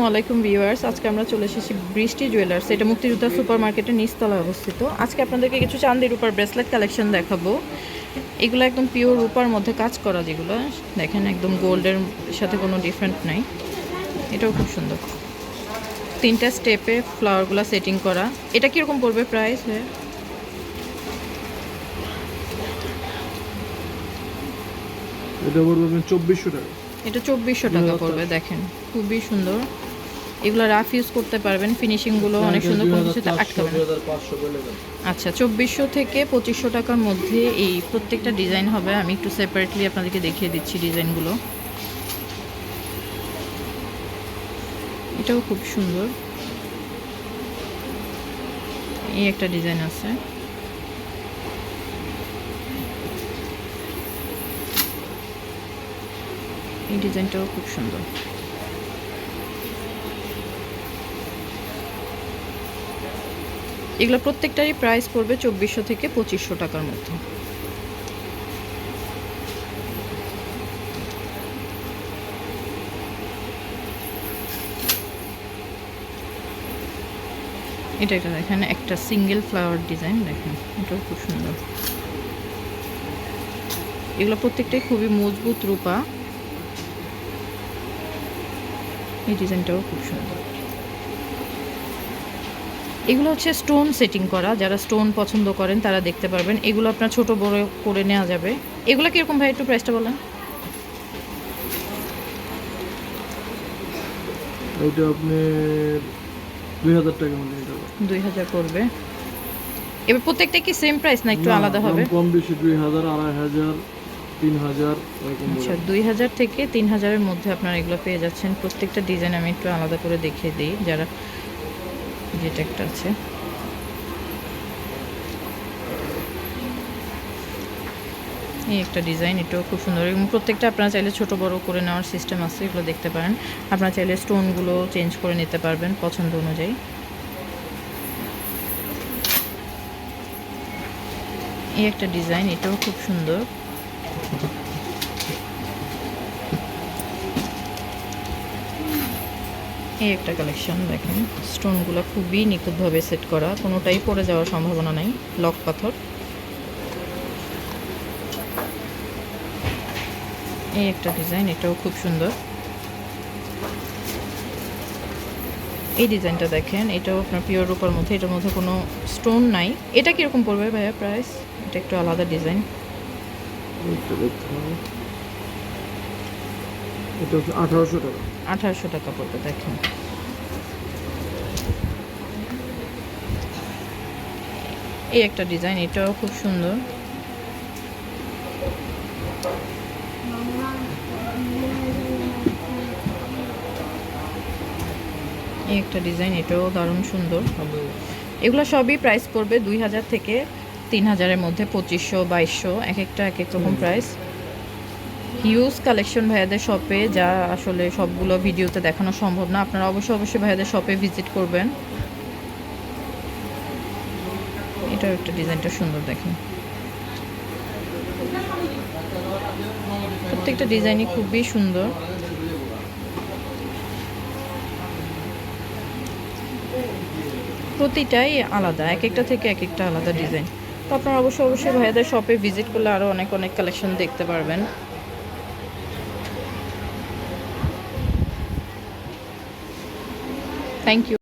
আসসালামু আলাইকুম ভিউয়ার্স। আজকে আমরা চলে এসেছি বৃষ্টি জুয়েলার্স। এটা মুক্তিযোদ্ধা সুপার মার্কেটের নিচতলায় অবস্থিত। আজকে আপনাদেরকে কিছু চান্দির উপর ব্রেসলেট কালেকশন দেখাবো। এগুলো একদম পিওর রূপার মধ্যে কাজ করা যেগুলো। দেখেন একদম গোল্ডের সাথে কোনো ডিফারেন্ট নাই। এটাও খুব সুন্দর। তিনটা স্টেপে ফ্লাওয়ারগুলো সেটিং করা। এটা কীরকম পড়বে প্রাইস এটা পড়বে চব্বিশশো টাকা। এটা চব্বিশশো টাকা পড়বে দেখেন। খুবই সুন্দর। এগুলো রাফ ইউজ করতে পারবেন। ফিনিশিংগুলো অনেক সুন্দর কোনো কিছুতে আটকাবে না। পাঁচশো বলে দেন আচ্ছা চব্বিশশো থেকে পঁচিশশো টাকার মধ্যে এই প্রত্যেকটা ডিজাইন হবে। আমি একটু সেপারেটলি আপনাদেরকে দেখিয়ে দিচ্ছি ডিজাইনগুলো এটাও খুব সুন্দর। এই একটা ডিজাইন আছে। এই ডিজাইনটাও খুব সুন্দর। এগুলো প্রত্যেকটারই প্রাইস পড়বে চব্বিশশো থেকে পঁচিশশো টাকার মধ্যে। এটা এটা দেখেন, একটা সিঙ্গেল ফ্লাওয়ার ডিজাইন দেখেন, এটাও খুব সুন্দর। এগুলো প্রত্যেকটাই খুবই মজবুত রূপা। এই ডিজাইনটাও খুব সুন্দর। এগুলো হচ্ছে স্টোন সেটিং করা। যারা স্টোন পছন্দ করেন তারা দেখতে পারবেন। এগুলো আপনার ছোট বড় করে নেওয়া যাবে। এগুলো কীরকম ভাই একটু প্রাইসটা বলেন? এটা আপনি দুই হাজার টাকা মধ্যে নিতে পারবেন দুই হাজার পড়বে। এবার প্রত্যেকটা কি সেম প্রাইস না একটু আলাদা হবে? কম বেশি দুই হাজার আড়াই হাজার তিন হাজার এরকম আচ্ছা বলে। দুই হাজার থেকে তিন হাজারের মধ্যে আপনারা এগুলো পেয়ে যাচ্ছেন। প্রত্যেকটা ডিজাইন আমি একটু আলাদা করে দেখিয়ে দিই। যারা যেটা একটা আছে। এই একটা ডিজাইন, এটাও খুব সুন্দর। এবং প্রত্যেকটা আপনারা চাইলে ছোট, বড় করে নেওয়ার সিস্টেম আছে, এগুলো দেখতে পারেন। আপনারা চাইলে স্টোনগুলো চেঞ্জ করে নিতে পারবেন পছন্দ অনুযায়ী। এই একটা ডিজাইন, এটাও খুব সুন্দর। এই একটা কালেকশন দেখেন। স্টোনগুলো খুবই নিখুঁতভাবে সেট করা, কোনোটাই পড়ে যাওয়ার সম্ভাবনা নাই, লক পাথর। এই একটা ডিজাইন এটাও খুব সুন্দর। এই ডিজাইনটা দেখেন, এটাও আপনার পিওর রূপার মধ্যে, এটার মধ্যে কোনো স্টোন নাই। এটা কীরকম পড়বে ভাইয়া প্রাইস এটা একটু আলাদা ডিজাইন এটা দেখতে হবে। এটা হচ্ছে আঠারোশো টাকা। আঠারোশো টাকা পড়বে দেখেন। এই একটা ডিজাইন এটাও খুব সুন্দর। এই একটা ডিজাইন এটাও দারুণ সুন্দর। এগুলো সবই প্রাইস পড়বে দুই হাজার থেকে তিন হাজারের মধ্যে পঁচিশশো বাইশশো এক একটা এক এক রকম প্রাইস হিউজ কালেকশন ভাইয়াদের শপে যা আসলে সবগুলো ভিডিওতে দেখানো সম্ভব না। আপনারা অবশ্যই অবশ্যই ভাইয়াদের শপে ভিজিট করবেন। এটাও একটা ডিজাইনটা সুন্দর দেখেন। প্রত্যেকটা ডিজাইনই খুবই সুন্দর। প্রতিটাই আলাদা, এক একটা থেকে এক একটা আলাদা ডিজাইন তো আপনারা অবশ্যই অবশ্যই ভাইয়াদের শপে ভিজিট করলে আরও অনেক অনেক কালেকশন দেখতে পারবেন। Thank you.